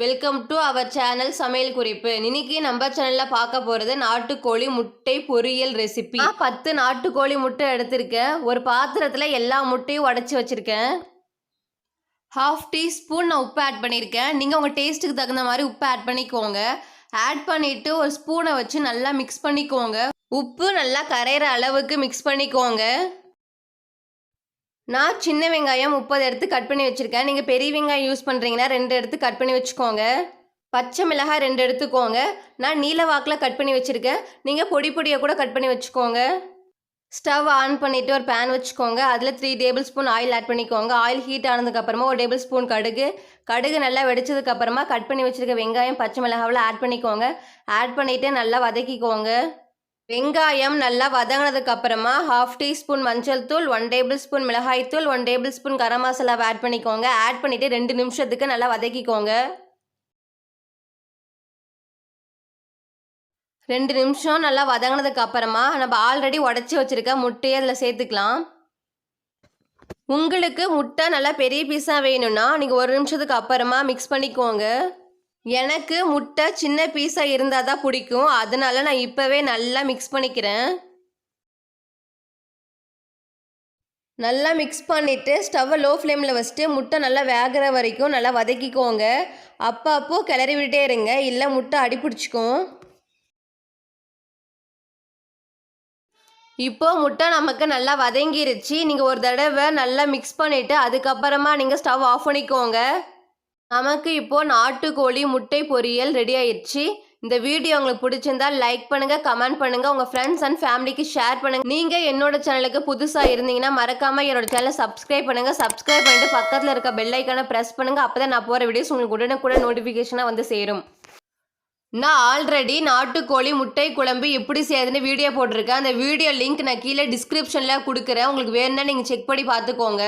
Welcome to our channel சமையல் குறிப்பு. இன்னைக்கு நம்ம சேனல்ல பார்க்க போறது நாட்டுக்கோழி முட்டை பொரியல் ரெசிபி பத்து நாட்டுக்கோழி முட்டை எடுத்திருக்கேன். ஒரு பாத்திரத்துல எல்லா முட்டையும் உடைச்சி வச்சிருக்கேன். ஹாஃப் டீஸ்பூன் நான் உப்பு ஆட் பண்ணியிருக்கேன் நீங்கள் உங்கள் டேஸ்ட்டுக்கு தகுந்த மாதிரி உப்பு ஆட் பண்ணிக்கோங்க. ஆட் பண்ணிவிட்டு ஒரு ஸ்பூனை வச்சு நல்லா மிக்ஸ் பண்ணிக்கோங்க. உப்பு நல்லா கரையிற அளவுக்கு மிக்ஸ் பண்ணிக்கோங்க. நான் சின்ன வெங்காயம் முப்பது எடுத்து கட் பண்ணி வச்சுருக்கேன். நீங்கள் பெரிய வெங்காயம் யூஸ் பண்ணுறீங்கன்னா ரெண்டு எடுத்து கட் பண்ணி வச்சுக்கோங்க. பச்சை மிளகாய் ரெண்டு எடுத்துக்கோங்க. நான் நீல வாக்கில் கட் பண்ணி வச்சுருக்கேன். நீங்கள் பொடி பொடியை கூட கட் பண்ணி வச்சுக்கோங்க. ஸ்டவ் ஆன் பண்ணிவிட்டு ஒரு பேன் வச்சுக்கோங்க. அதில் three tablespoon oil add பண்ணிக்கோங்க ஆயில் ஹீட் ஆனதுக்கப்புறமா ஒரு டேபிள் ஸ்பூன் கடுகு. கடுகு நல்லா வெடிச்சதுக்கப்புறமா கட் பண்ணி வச்சுருக்க வெங்காயம் பச்சை மிளகாவில் ஆட் பண்ணிக்கோங்க. ஆட் பண்ணிவிட்டு நல்லா வதக்கிக்கோங்க. வெங்காயம் நல்லா வதங்கினதுக்கு அப்புறமா ஹாஃப் டீஸ்பூன் மஞ்சள் தூள் ஒன் டேபிள் ஸ்பூன் மிளகாய் தூள் ஒன் டேபிள் ஸ்பூன் கரம் மசாலாவை ஆட் பண்ணிக்கோங்க. ஆட் பண்ணிவிட்டு ரெண்டு நிமிஷத்துக்கு நல்லா வதக்கிக்கோங்க. ரெண்டு நிமிஷம் நல்லா வதங்கினதுக்கு அப்புறமா நம்ம ஆல்ரெடி உடச்சி வச்சுருக்க முட்டையை அதில் சேர்த்துக்கலாம். உங்களுக்கு முட்டை நல்லா பெரிய பீஸாக வேணும்னா நீங்கள் ஒரு நிமிஷத்துக்கு அப்புறமா மிக்ஸ் பண்ணிக்கோங்க. எனக்கு முட்டை சின்ன பீஸாக இருந்தால் தான் பிடிக்கும். அதனால நான் இப்போவே நல்லா மிக்ஸ் பண்ணிக்கிறேன். நல்லா மிக்ஸ் பண்ணிவிட்டு ஸ்டவ்வை லோ ஃப்ளேமில் வச்சுட்டு முட்டை நல்லா வேகிற வரைக்கும் நல்லா வதக்கிக்கோங்க. அப்போ அப்போ கிளறி விட்டே இருங்க. இல்லை முட்டை அடி பிடிச்சிக்கும். முட்டை நமக்கு நல்லா வதங்கிருச்சு. நீங்கள் ஒரு தடவை நல்லா மிக்ஸ் பண்ணிவிட்டு அதுக்கப்புறமா நீங்கள் ஸ்டவ் ஆஃப் பண்ணிக்கோங்க. நமக்கு இப்போ நாட்டுக்கோழி முட்டை பொரியல் ரெடி ஆயிடுச்சு இந்த வீடியோ உங்களுக்கு பிடிச்சிருந்தா லைக் பண்ணுங்க கமெண்ட் பண்ணுங்க உங்க ஃப்ரெண்ட்ஸ் அண்ட் ஃபேமிலிக்கு ஷேர் பண்ணுங்க. நீங்க என்னோட சேனலுக்கு புதுசா இருந்தீங்கன்னா மறக்காம என்னோட சேனலை சப்ஸ்கிரைப் பண்ணுங்க. சப்ஸ்கிரைப் பண்ணிட்டு பக்கத்துல இருக்க பெல் ஐக்கானை பிரஸ் பண்ணுங்க. அப்பதான் நான் போற வீடியோஸ் உங்களுக்கு உடனுக்குடன் நோட்டிபிகேஷனா வந்து சேரும். நான் ஆல்ரெடி நாட்டுக்கோழி முட்டை குழம்பு எப்படி செய்யுதுன்னு வீடியோ போட்டிருக்கேன். அந்த வீடியோ லிங்க் நான் கீழே டிஸ்கிரிப்ஷனில் கொடுக்குறேன். உங்களுக்கு வேணும்னா நீங்கள் செக் பண்ணி பார்த்துக்கோங்க.